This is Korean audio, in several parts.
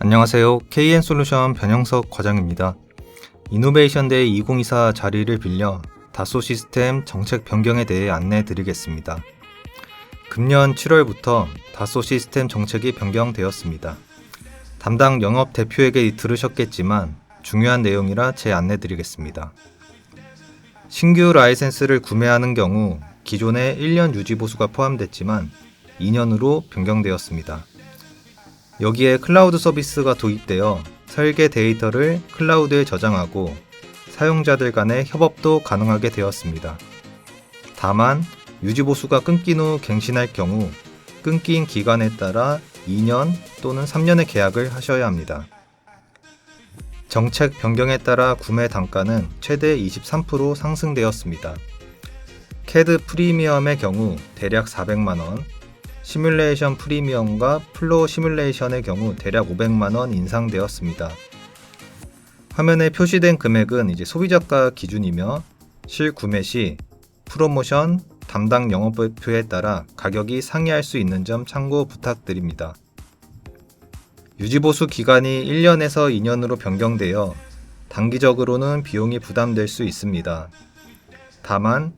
안녕하세요. KN솔루션 변영석 과장입니다. 이노베이션 데이 2024 자리를 빌려 다소 시스템 정책 변경에 대해 안내 드리겠습니다. 금년 7월부터 다소 시스템 정책이 변경되었습니다. 담당 영업 대표에게 들으셨겠지만 중요한 내용이라 재 안내 드리겠습니다. 신규 라이센스를 구매하는 경우 기존에 1년 유지 보수가 포함됐지만 2년으로 변경되었습니다. 여기에 클라우드 서비스가 도입되어 설계 데이터를 클라우드에 저장하고 사용자들 간의 협업도 가능하게 되었습니다. 다만 유지보수가 끊긴 후 갱신할 경우 끊긴 기간에 따라 2년 또는 3년의 계약을 하셔야 합니다. 정책 변경에 따라 구매 단가는 최대 23% 상승되었습니다. 캐드 프리미엄의 경우 대략 400만원, 시뮬레이션 프리미엄과 플로우 시뮬레이션의 경우 대략 500만원 인상되었습니다. 화면에 표시된 금액은 이제 소비자가 기준이며 실구매 시 프로모션 담당 영업표에 따라 가격이 상이할 수 있는 점 참고 부탁드립니다. 유지보수 기간이 1년에서 2년으로 변경되어 단기적으로는 비용이 부담될 수 있습니다. 다만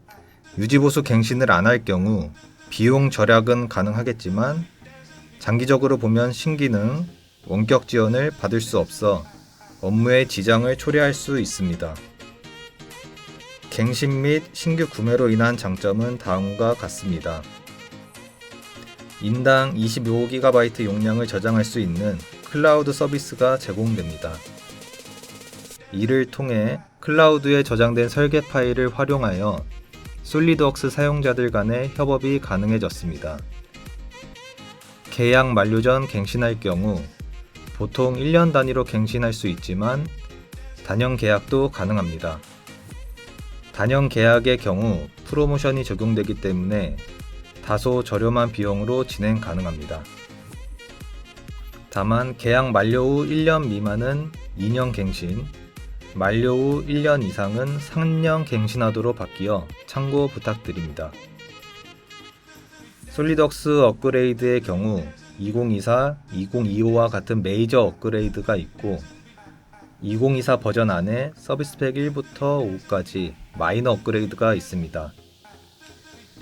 유지보수 갱신을 안 할 경우 비용 절약은 가능하겠지만 장기적으로 보면 신기능, 원격 지원을 받을 수 없어 업무에 지장을 초래할 수 있습니다. 갱신 및 신규 구매로 인한 장점은 다음과 같습니다. 인당 25GB 용량을 저장할 수 있는 클라우드 서비스가 제공됩니다. 이를 통해 클라우드에 저장된 설계 파일을 활용하여 솔리드웍스 사용자들 간의 협업이 가능해졌습니다. 계약 만료 전 갱신할 경우 보통 1년 단위로 갱신할 수 있지만 단연 계약도 가능합니다. 단연 계약의 경우 프로모션이 적용되기 때문에 다소 저렴한 비용으로 진행 가능합니다. 다만 계약 만료 후 1년 미만은 2년 갱신, 만료 후 1년 이상은 3년 갱신하도록 바뀌어 참고 부탁드립니다. 솔리덕스 업그레이드의 경우 2024, 2025와 같은 메이저 업그레이드가 있고 2024 버전 안에 서비스 팩 1부터 5까지 마이너 업그레이드가 있습니다.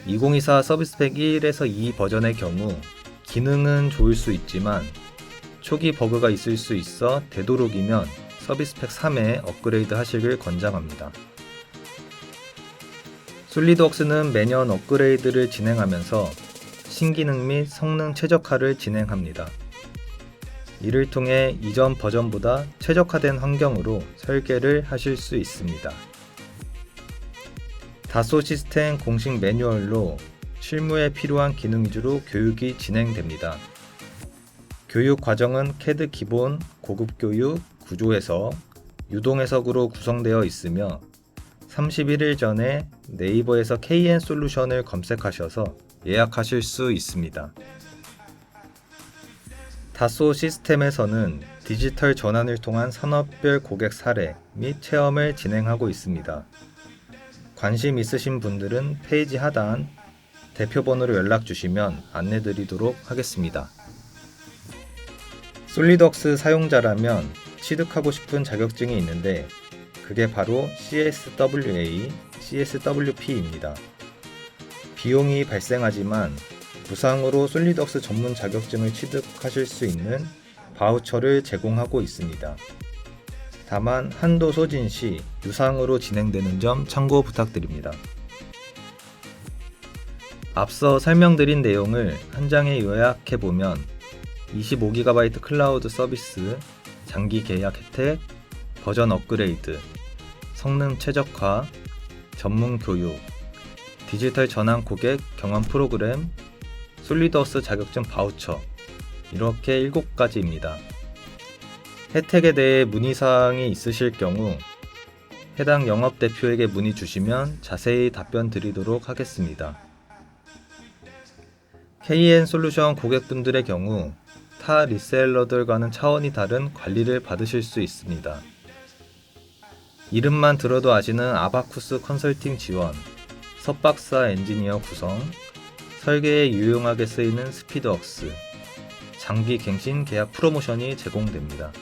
2024 서비스 팩 1에서 2 버전의 경우 기능은 좋을 수 있지만 초기 버그가 있을 수 있어 되도록이면 서비스팩 3에 업그레이드 하시길 권장합니다. 솔리드웍스는 매년 업그레이드를 진행하면서 신기능 및 성능 최적화를 진행합니다. 이를 통해 이전 버전보다 최적화된 환경으로 설계를 하실 수 있습니다. 다소 시스템 공식 매뉴얼로 실무에 필요한 기능 위주로 교육이 진행됩니다. 교육 과정은 CAD 기본, 고급 교육, 구조해석, 유동 해석으로 구성되어 있으며 31일 전에 네이버에서 KN 솔루션을 검색하셔서 예약하실 수 있습니다. 다소 시스템에서는 디지털 전환을 통한 산업별 고객 사례 및 체험을 진행하고 있습니다. 관심 있으신 분들은 페이지 하단 대표 번호로 연락 주시면 안내 드리도록 하겠습니다. 솔리덕스 사용자라면 취득하고 싶은 자격증이 있는데 그게 바로 CSWA, CSWP입니다. 비용이 발생하지만 무상으로 솔리덕스 전문 자격증을 취득하실 수 있는 바우처를 제공하고 있습니다. 다만 한도 소진 시 유상으로 진행되는 점 참고 부탁드립니다. 앞서 설명드린 내용을 한 장에 요약해 보면 25GB 클라우드 서비스, 장기 계약 혜택, 버전 업그레이드, 성능 최적화, 전문 교육, 디지털 전환 고객 경험 프로그램, 솔리더스 자격증 바우처 이렇게 7가지입니다. 혜택에 대해 문의사항이 있으실 경우 해당 영업 대표에게 문의 주시면 자세히 답변 드리도록 하겠습니다. KN 솔루션 고객분들의 경우 타 리셀러들과는 차원이 다른 관리를 받으실 수 있습니다. 이름만 들어도 아시는 아바쿠스 컨설팅 지원, 석박사 엔지니어 구성, 설계에 유용하게 쓰이는 스피드웍스, 장기 갱신 계약 프로모션이 제공됩니다.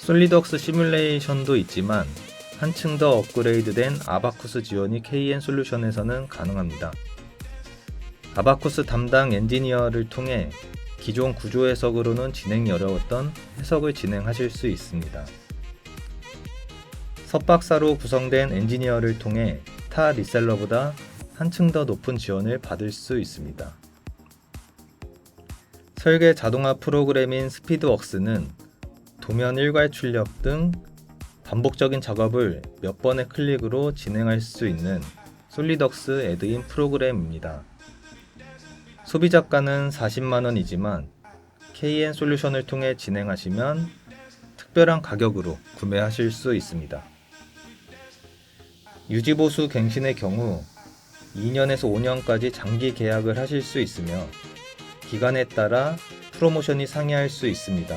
솔리덕스 시뮬레이션도 있지만 한층 더 업그레이드된 아바쿠스 지원이 KN 솔루션에서는 가능합니다. 아바쿠스 담당 엔지니어를 통해 기존 구조 해석으로는 진행이 어려웠던 해석을 진행하실 수 있습니다. 석박사로 구성된 엔지니어를 통해 타 리셀러보다 한층 더 높은 지원을 받을 수 있습니다. 설계 자동화 프로그램인 스피드웍스는 도면 일괄 출력 등 반복적인 작업을 몇 번의 클릭으로 진행할 수 있는 솔리덕스 애드인 프로그램입니다. 소비자가는 40만원이지만 KN 솔루션을 통해 진행하시면 특별한 가격으로 구매하실 수 있습니다. 유지보수 갱신의 경우 2년에서 5년까지 장기 계약을 하실 수 있으며 기간에 따라 프로모션이 상회할 수 있습니다.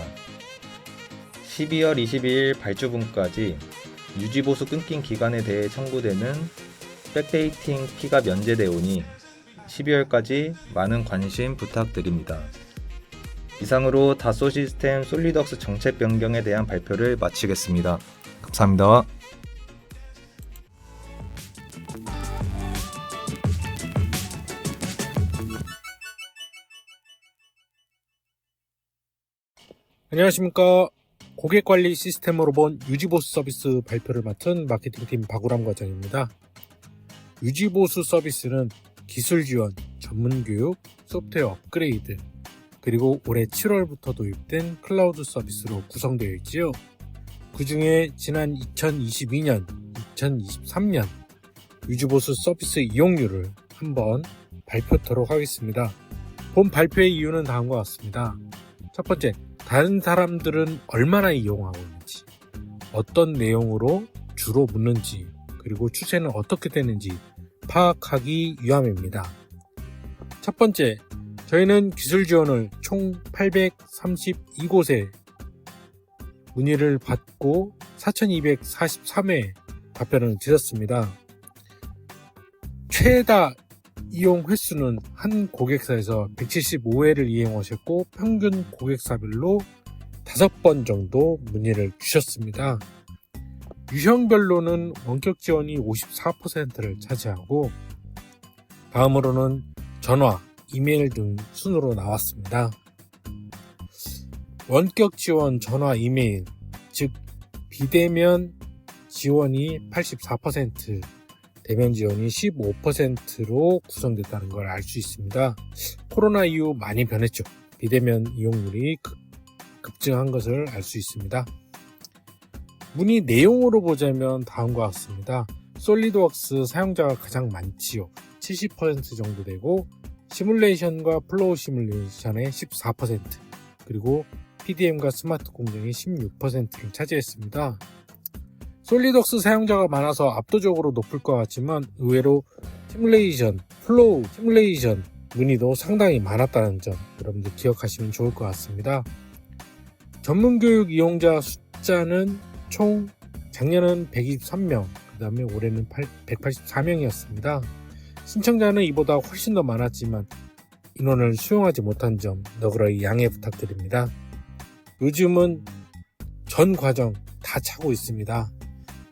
12월 22일 발주분까지 유지보수 끊긴 기간에 대해 청구되는 백데이팅 피가 면제되오니 12월까지 많은 관심 부탁드립니다. 이상으로 다소 시스템 솔리덕스 정책 변경에 대한 발표를 마치겠습니다. 감사합니다. 안녕하십니까. 고객 관리 시스템으로 본 유지보수 서비스 발표를 맡은 마케팅팀 박우람 과장입니다. 유지보수 서비스는 기술 지원, 전문 교육, 소프트웨어 업그레이드, 그리고 올해 7월부터 도입된 클라우드 서비스로 구성되어 있지요. 그 중에 지난 2022년, 2023년 유지보수 서비스 이용률을 한번 발표토록 하겠습니다. 본 발표의 이유는 다음과 같습니다. 첫 번째, 다른 사람들은 얼마나 이용하고 있는지, 어떤 내용으로 주로 묻는지, 그리고 추세는 어떻게 되는지 파악하기 위함입니다. 첫 번째, 저희는 기술 지원을 총 832곳에 문의를 받고 4243회 답변을 드렸습니다. 최다 이용 횟수는 한 고객사에서 175회를 이용하셨고 평균 고객사별로 5번 정도 문의를 주셨습니다. 유형별로는 원격 지원이 54%를 차지하고 다음으로는 전화, 이메일 등 순으로 나왔습니다. 원격 지원, 전화, 이메일, 즉 비대면 지원이 84%, 대면 지원이 15%로 구성됐다는 걸 알 수 있습니다. 코로나 이후 많이 변했죠. 비대면 이용률이 급, 급증한 것을 알 수 있습니다. 문의 내용으로 보자면 다음과 같습니다. 솔리드웍스 사용자가 가장 많지요. 70% 정도 되고 시뮬레이션과 플로우 시뮬레이션의 14% 그리고 PDM과 스마트 공정이 16%를 차지했습니다. 솔리덕스 사용자가 많아서 압도적으로 높을 것 같지만 의외로 시뮬레이션, 플로우, 시뮬레이션 문의도 상당히 많았다는 점 여러분들 기억하시면 좋을 것 같습니다. 전문교육 이용자 숫자는 총 작년은 123명, 그 다음에 올해는 184명이었습니다. 신청자는 이보다 훨씬 더 많았지만 인원을 수용하지 못한 점 너그러이 양해 부탁드립니다. 요즘은 전 과정 다 차고 있습니다.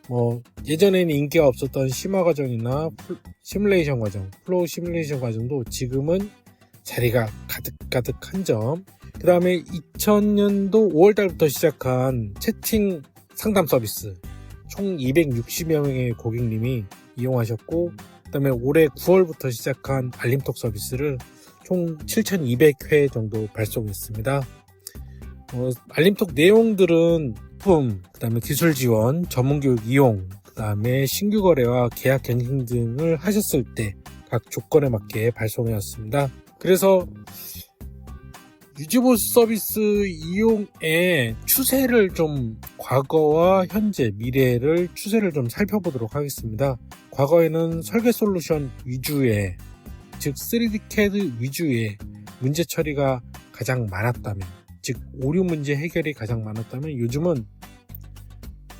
뭐 예전에는 인기가 없었던 심화 과정이나 시뮬레이션 과정, 플로우 시뮬레이션 과정도 지금은 자리가 가득가득한 점. 그 다음에 2000년도 5월달부터 시작한 채팅 상담 서비스 총 260명의 고객님이 이용하셨고 그 다음에 올해 9월부터 시작한 알림톡 서비스를 총 7,200회 정도 발송했습니다. 어, 알림톡 내용들은 품, 그 다음에 기술 지원, 전문 교육 이용, 그 다음에 신규 거래와 계약 갱신 등을 하셨을 때 각 조건에 맞게 발송해왔습니다. 그래서 유지보수 서비스 이용의 추세를 좀 과거와 현재, 미래를 추세를 좀 살펴보도록 하겠습니다. 과거에는 설계 솔루션 위주의 즉 3D CAD 위주의 문제 처리가 가장 많았다면 즉 오류 문제 해결이 가장 많았다면 요즘은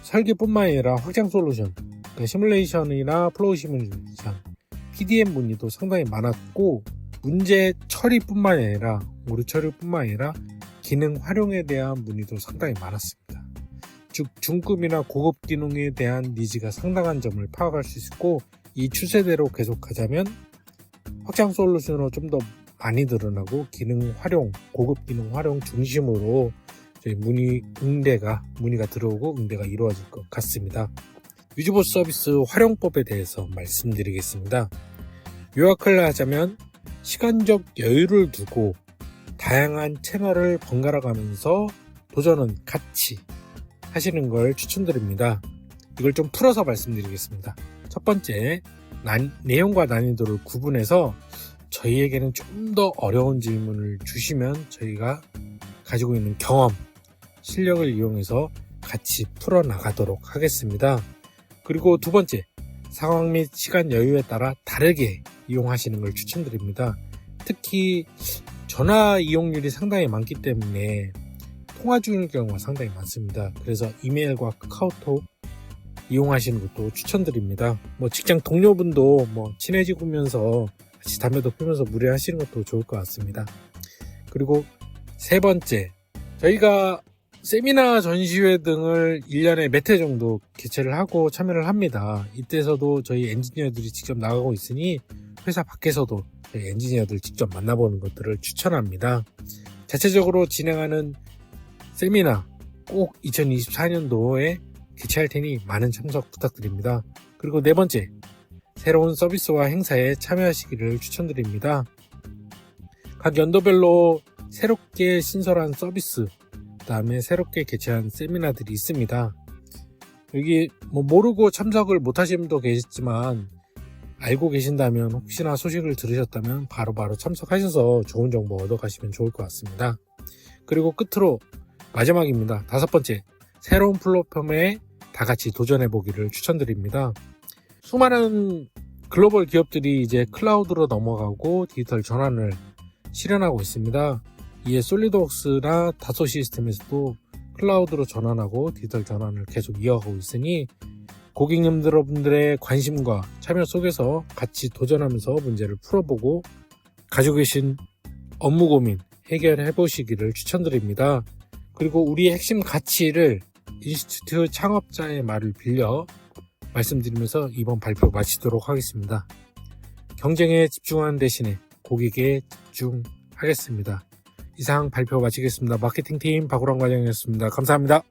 설계뿐만 아니라 확장 솔루션 그러니까 시뮬레이션이나 플로우 시뮬레이션 PDM 문의도 상당히 많았고 문제 처리뿐만 아니라 오류 처리뿐만 아니라 기능 활용에 대한 문의도 상당히 많았습니다. 즉 중급이나 고급 기능에 대한 니즈가 상당한 점을 파악할 수 있고 이 추세대로 계속하자면 확장 솔루션으로 좀 더 많이 드러나고 기능 활용, 고급 기능 활용 중심으로 저희 문의 응대가 문의가 들어오고 응대가 이루어질 것 같습니다. 유지보 서비스 활용법에 대해서 말씀드리겠습니다. 요약을 하자면 시간적 여유를 두고 다양한 채널을 번갈아 가면서 도전은 같이 하시는 걸 추천드립니다. 이걸 좀 풀어서 말씀드리겠습니다. 첫 번째, 난- 내용과 난이도를 구분해서 저희에게는 좀 더 어려운 질문을 주시면 저희가 가지고 있는 경험, 실력을 이용해서 같이 풀어나가도록 하겠습니다. 그리고 두 번째, 상황 및 시간 여유에 따라 다르게 이용하시는 걸 추천드립니다. 특히 전화 이용률이 상당히 많기 때문에 통화 중일 경우가 상당히 많습니다. 그래서 이메일과 카카오톡 이용하시는 것도 추천드립니다. 뭐 직장 동료분도 뭐 친해지면서 같이 담배도 피면서 무례하시는 것도 좋을 것 같습니다. 그리고 세 번째, 저희가 세미나 전시회 등을 1년에 몇 회 정도 개최를 하고 참여를 합니다. 이때서도 저희 엔지니어들이 직접 나가고 있으니 회사 밖에서도 저희 엔지니어들 직접 만나보는 것들을 추천합니다. 자체적으로 진행하는 세미나 꼭 2024년도에 개최할 테니 많은 참석 부탁드립니다. 그리고 네 번째, 새로운 서비스와 행사에 참여하시기를 추천드립니다. 각 연도별로 새롭게 신설한 서비스, 그 다음에 새롭게 개최한 세미나들이 있습니다. 여기 뭐 모르고 참석을 못 하신 분도 계시지만 알고 계신다면 혹시나 소식을 들으셨다면 바로 바로 참석하셔서 좋은 정보 얻어 가시면 좋을 것 같습니다. 그리고 끝으로 마지막입니다. 다섯 번째, 새로운 플랫폼에 다 같이 도전해 보기를 추천드립니다. 수많은 글로벌 기업들이 이제 클라우드로 넘어가고 디지털 전환을 실현하고 있습니다. 이에 솔리드웍스나 다소 시스템에서도 클라우드로 전환하고 디지털 전환을 계속 이어가고 있으니 고객님 여러분들의 관심과 참여 속에서 같이 도전하면서 문제를 풀어보고 가지고 계신 업무 고민 해결해 보시기를 추천드립니다. 그리고 우리의 핵심 가치를 인스티튜트 창업자의 말을 빌려 말씀드리면서 이번 발표 마치도록 하겠습니다. 경쟁에 집중하는 대신에 고객에 집중하겠습니다. 이상 발표 마치겠습니다. 마케팅팀 박우랑 과장이었습니다. 감사합니다.